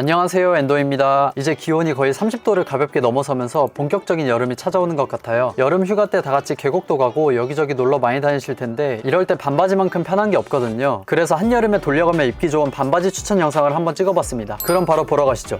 안녕하세요 엔도입니다. 이제 기온이 거의 30도를 가볍게 넘어서면서 본격적인 여름이 찾아오는 것 같아요. 여름 휴가 때 다 같이 계곡도 가고 여기저기 놀러 많이 다니실 텐데 이럴 때 반바지만큼 편한 게 없거든요. 그래서 한여름에 돌려가며 입기 좋은 반바지 추천 영상을 한번 찍어봤습니다. 그럼 바로 보러 가시죠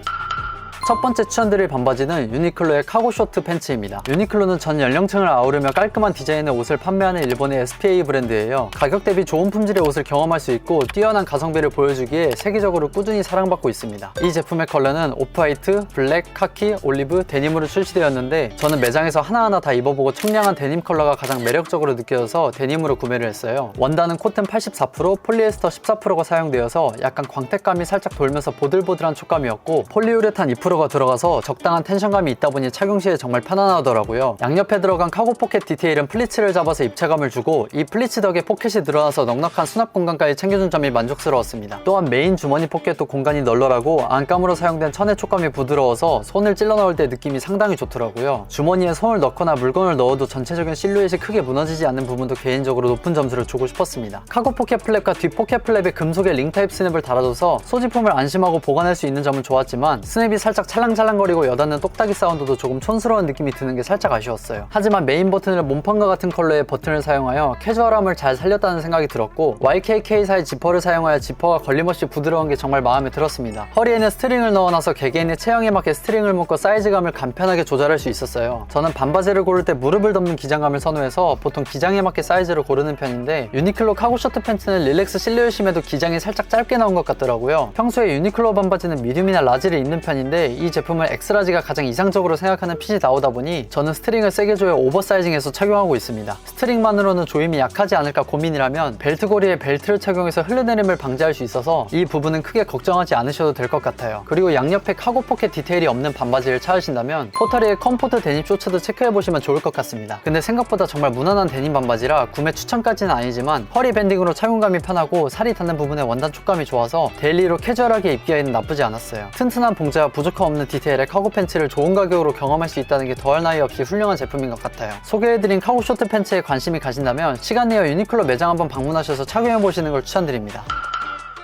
첫 번째 추천드릴 반바지는 유니클로의 카고 쇼트 팬츠입니다. 유니클로는 전 연령층을 아우르며 깔끔한 디자인의 옷을 판매하는 일본의 SPA 브랜드예요. 가격 대비 좋은 품질의 옷을 경험할 수 있고 뛰어난 가성비를 보여주기에 세계적으로 꾸준히 사랑받고 있습니다. 이 제품의 컬러는 오프화이트, 블랙, 카키, 올리브, 데님으로 출시되었는데 저는 매장에서 하나하나 다 입어보고 청량한 데님 컬러가 가장 매력적으로 느껴져서 데님으로 구매를 했어요. 원단은 코튼 84%, 폴리에스터 14%가 사용되어서 약간 광택감이 살짝 돌면서 보들보들한 촉감이었고 폴리우레탄 2%가 들어가서 적당한 텐션감이 있다 보니 착용 시에 정말 편안하더라고요. 양옆에 들어간 카고 포켓 디테일은 플리츠를 잡아서 입체감을 주고 이 플리츠 덕에 포켓이 늘어나서 넉넉한 수납 공간까지 챙겨준 점이 만족스러웠습니다. 또한 메인 주머니 포켓도 공간이 널널하고 안감으로 사용된 천의 촉감이 부드러워서 손을 찔러 넣을 때 느낌이 상당히 좋더라고요. 주머니에 손을 넣거나 물건을 넣어도 전체적인 실루엣이 크게 무너지지 않는 부분도 개인적으로 높은 점수를 주고 싶었습니다. 카고 포켓 플랩과 뒷 포켓 플랩에 금속의 링 타입 스냅을 달아줘서 소지품을 안심하고 보관할 수 있는 점은 좋았지만 스냅이 살짝 찰랑찰랑거리고 여닫는 똑딱이 사운드도 조금 촌스러운 느낌이 드는 게 살짝 아쉬웠어요. 하지만 메인 버튼을 몸판과 같은 컬러의 버튼을 사용하여 캐주얼함을 잘 살렸다는 생각이 들었고 YKK 사이 지퍼를 사용하여 지퍼가 걸림없이 부드러운 게 정말 마음에 들었습니다. 허리에는 스트링을 넣어놔서 개개인의 체형에 맞게 스트링을 묶어 사이즈감을 간편하게 조절할 수 있었어요. 저는 반바지를 고를 때 무릎을 덮는 기장감을 선호해서 보통 기장에 맞게 사이즈를 고르는 편인데 유니클로 카고 셔트 팬츠는 릴렉스 실루엣임에도 기장이 살짝 짧게 나온 것 같더라고요. 평소에 유니클로 반바지는 미디움이나 라지를 입는 편인데 이 제품을 엑스라지가 가장 이상적으로 생각하는 핏이 나오다 보니 저는 스트링을 세게 조여 오버사이징해서 착용하고 있습니다. 스트링만으로는 조임이 약하지 않을까 고민이라면 벨트고리에 벨트를 착용해서 흘러내림을 방지할 수 있어서 이 부분은 크게 걱정하지 않으셔도 될 것 같아요. 그리고 양옆에 카고 포켓 디테일이 없는 반바지를 찾으신다면 포터리의 컴포트 데님 쇼츠도 체크해보시면 좋을 것 같습니다. 근데 생각보다 정말 무난한 데님 반바지라 구매 추천까지는 아니지만 허리 밴딩으로 착용감이 편하고 살이 닿는 부분에 원단 촉감이 좋아서 데일리로 캐주얼하게 입기에는 나쁘지 않았어요. 튼튼한 봉제와 부족 함 없는 디테일의 카고 팬츠를 좋은 가격으로 경험할 수 있다는 게 더할 나위 없이 훌륭한 제품인 것 같아요. 소개해드린 카고 쇼트 팬츠에 관심이 가신다면 시간 내어 유니클로 매장 한번 방문하셔서 착용해보시는 걸 추천드립니다.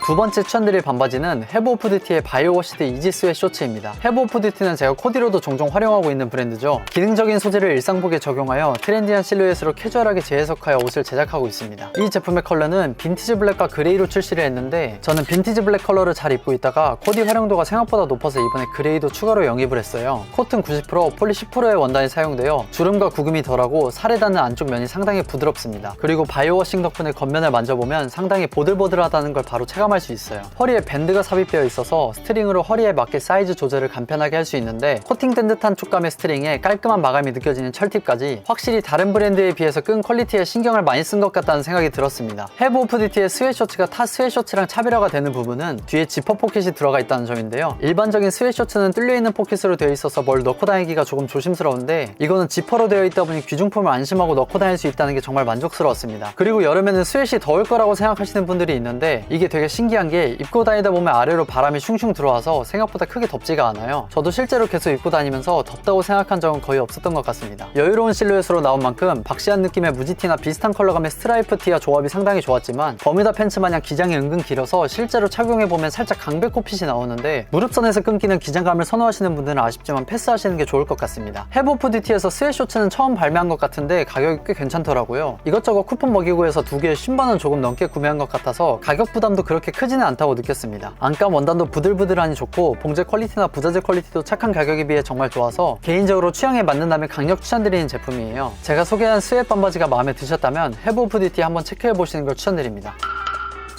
두 번째 추천드릴 반바지는 헤브오프드티의 바이오워시드 이지 스웨 쇼츠입니다. 헤브오프드티는 제가 코디로도 종종 활용하고 있는 브랜드죠. 기능적인 소재를 일상복에 적용하여 트렌디한 실루엣으로 캐주얼하게 재해석하여 옷을 제작하고 있습니다. 이 제품의 컬러는 빈티지 블랙과 그레이로 출시를 했는데 저는 빈티지 블랙 컬러를 잘 입고 있다가 코디 활용도가 생각보다 높아서 이번에 그레이도 추가로 영입을 했어요. 코튼 90%, 폴리 10%의 원단이 사용되어 주름과 구김이 덜하고 살에 닿는 안쪽 면이 상당히 부드럽습니다. 그리고 바이오워싱 덕분에 겉면을 만져보면 상당히 보들보들하다는 걸 바로 체감할 수 있어요. 허리에 밴드가 삽입되어 있어서 스트링으로 허리에 맞게 사이즈 조절을 간편하게 할 수 있는데 코팅된 듯한 촉감의 스트링에 깔끔한 마감이 느껴지는 철팁까지 확실히 다른 브랜드에 비해서 끈 퀄리티에 신경을 많이 쓴 것 같다는 생각이 들었습니다. 헤브 오프 디티의 스웨셔츠가 타 스웨셔츠랑 차별화가 되는 부분은 뒤에 지퍼 포켓이 들어가 있다는 점인데요. 일반적인 스웨셔츠는 뚫려있는 포켓으로 되어 있어서 뭘 넣고 다니기가 조금 조심스러운데 이거는 지퍼로 되어 있다 보니 귀중품을 안심하고 넣고 다닐 수 있다는 게 정말 만족스러웠습니다. 그리고 여름에는 스웨시 더울 거라고 생각하시는 분들이 있는데 이게 되게 신기한 게 입고 다니다 보면 아래로 바람이 슝슝 들어와서 생각보다 크게 덥지가 않아요. 저도 실제로 계속 입고 다니면서 덥다고 생각한 적은 거의 없었던 것 같습니다. 여유로운 실루엣으로 나온 만큼 박시한 느낌의 무지티나 비슷한 컬러감의 스트라이프 티와 조합이 상당히 좋았지만 버뮤다 팬츠 마냥 기장이 은근 길어서 실제로 착용해보면 살짝 강백호 핏이 나오는데 무릎선에서 끊기는 기장감을 선호하시는 분들은 아쉽지만 패스하시는 게 좋을 것 같습니다. 헤브오프디티에서 스웨쇼츠는 처음 발매한 것 같은데 가격이 꽤 괜찮더라고요. 이것저것 쿠폰 먹이고 해서 두 개에 10만원 조금 넘게 구매한 것 같아서 가격 부담도 그렇게 크지는 않다고 느꼈습니다. 안감 원단도 부들부들하니 좋고 봉제 퀄리티나 부자재 퀄리티도 착한 가격에 비해 정말 좋아서 개인적으로 취향에 맞는다면 강력 추천드리는 제품이에요. 제가 소개한 스웨트 반바지가 마음에 드셨다면 헤브오프디티 한번 체크해 보시는 걸 추천드립니다.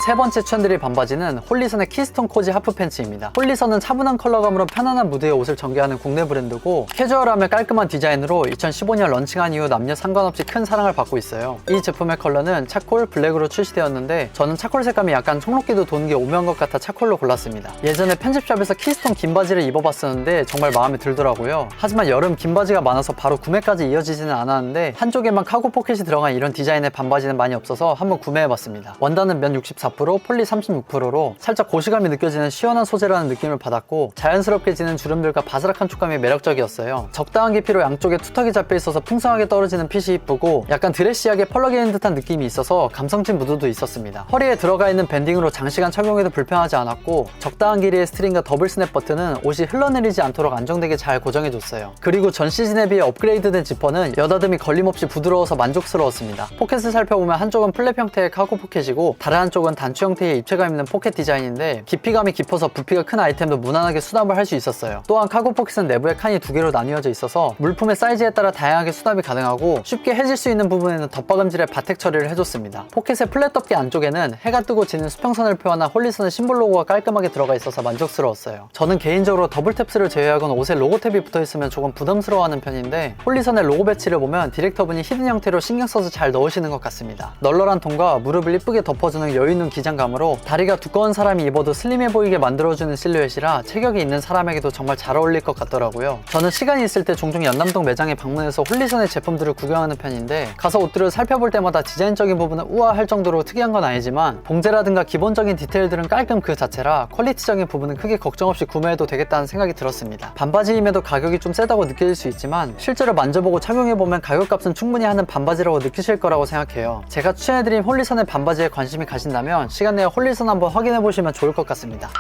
세 번째 추천드릴 반바지는 홀리선의 키스톤 코지 하프 팬츠입니다. 홀리선은 차분한 컬러감으로 편안한 무드의 옷을 전개하는 국내 브랜드고 캐주얼함에 깔끔한 디자인으로 2015년 런칭한 이후 남녀 상관없이 큰 사랑을 받고 있어요. 이 제품의 컬러는 차콜 블랙으로 출시되었는데 저는 차콜 색감이 약간 청록기도 도는 게 오묘한 것 같아 차콜로 골랐습니다. 예전에 편집샵에서 키스톤 긴 바지를 입어봤었는데 정말 마음에 들더라고요. 하지만 여름 긴 바지가 많아서 바로 구매까지 이어지지는 않았는데 한쪽에만 카고 포켓이 들어간 이런 디자인의 반바지는 많이 없어서 한번 구매해봤습니다. 원단은 면 64%, 34%, 폴리 36%로 살짝 고시감이 느껴지는 시원한 소재라는 느낌을 받았고 자연스럽게 지는 주름들과 바스락한 촉감이 매력적이었어요. 적당한 깊이로 양쪽에 투턱이 잡혀 있어서 풍성하게 떨어지는 핏이 이쁘고 약간 드레시하게 펄럭이는 듯한 느낌이 있어서 감성진 무드도 있었습니다. 허리에 들어가 있는 밴딩으로 장시간 착용해도 불편하지 않았고 적당한 길이의 스트링과 더블 스냅 버튼은 옷이 흘러내리지 않도록 안정되게 잘 고정해줬어요. 그리고 전 시즌에 비해 업그레이드된 지퍼는 여닫음이 걸림없이 부드러워서 만족스러웠습니다. 포켓을 살펴보면 한쪽은 플랩 형태의 카고 포켓이고 다른 한쪽은 단추 형태의 입체감 있는 포켓 디자인인데 깊이감이 깊어서 부피가 큰 아이템도 무난하게 수납을 할 수 있었어요. 또한 카고 포켓은 내부에 칸이 두 개로 나뉘어져 있어서 물품의 사이즈에 따라 다양하게 수납이 가능하고 쉽게 해질 수 있는 부분에는 덧박음질의 바텍 처리를 해줬습니다. 포켓의 플랫 덮개 안쪽에는 해가 뜨고 지는 수평선을 표현한 홀리선의 심볼 로고가 깔끔하게 들어가 있어서 만족스러웠어요. 저는 개인적으로 더블 탭스를 제외하고는 옷에 로고 탭이 붙어 있으면 조금 부담스러워하는 편인데 홀리선의 로고 배치를 보면 디렉터분이 히든 형태로 신경 써서 잘 넣으시는 것 같습니다. 널널한 톤과 무릎을 이쁘게 덮어주는 여유 있는 기장감으로 다리가 두꺼운 사람이 입어도 슬림해 보이게 만들어주는 실루엣이라 체격이 있는 사람에게도 정말 잘 어울릴 것 같더라고요. 저는 시간이 있을 때 종종 연남동 매장에 방문해서 홀리선의 제품들을 구경하는 편인데 가서 옷들을 살펴볼 때마다 디자인적인 부분은 우아할 정도로 특이한 건 아니지만 봉제라든가 기본적인 디테일들은 깔끔 그 자체라 퀄리티적인 부분은 크게 걱정 없이 구매해도 되겠다는 생각이 들었습니다. 반바지임에도 가격이 좀 세다고 느껴질 수 있지만 실제로 만져보고 착용해보면 가격값은 충분히 하는 반바지라고 느끼실 거라고 생각해요. 제가 추천해드린 홀리선의 반바지에 관심이 가신 다면 시간 내에 홀리선 한번 확인해 보시면 좋을 것 같습니다.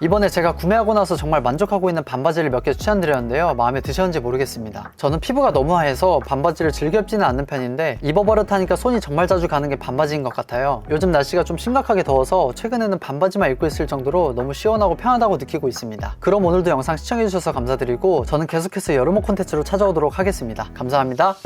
이번에 제가 구매하고 나서 정말 만족하고 있는 반바지를 몇 개 추천드렸는데요. 마음에 드셨는지 모르겠습니다. 저는 피부가 너무 하얘서 반바지를 즐겨 입지는 않는 편인데 입어버릇하니까 손이 정말 자주 가는 게 반바지인 것 같아요. 요즘 날씨가 좀 심각하게 더워서 최근에는 반바지만 입고 있을 정도로 너무 시원하고 편하다고 느끼고 있습니다. 그럼 오늘도 영상 시청해주셔서 감사드리고 저는 계속해서 여름옷 콘텐츠로 찾아오도록 하겠습니다. 감사합니다.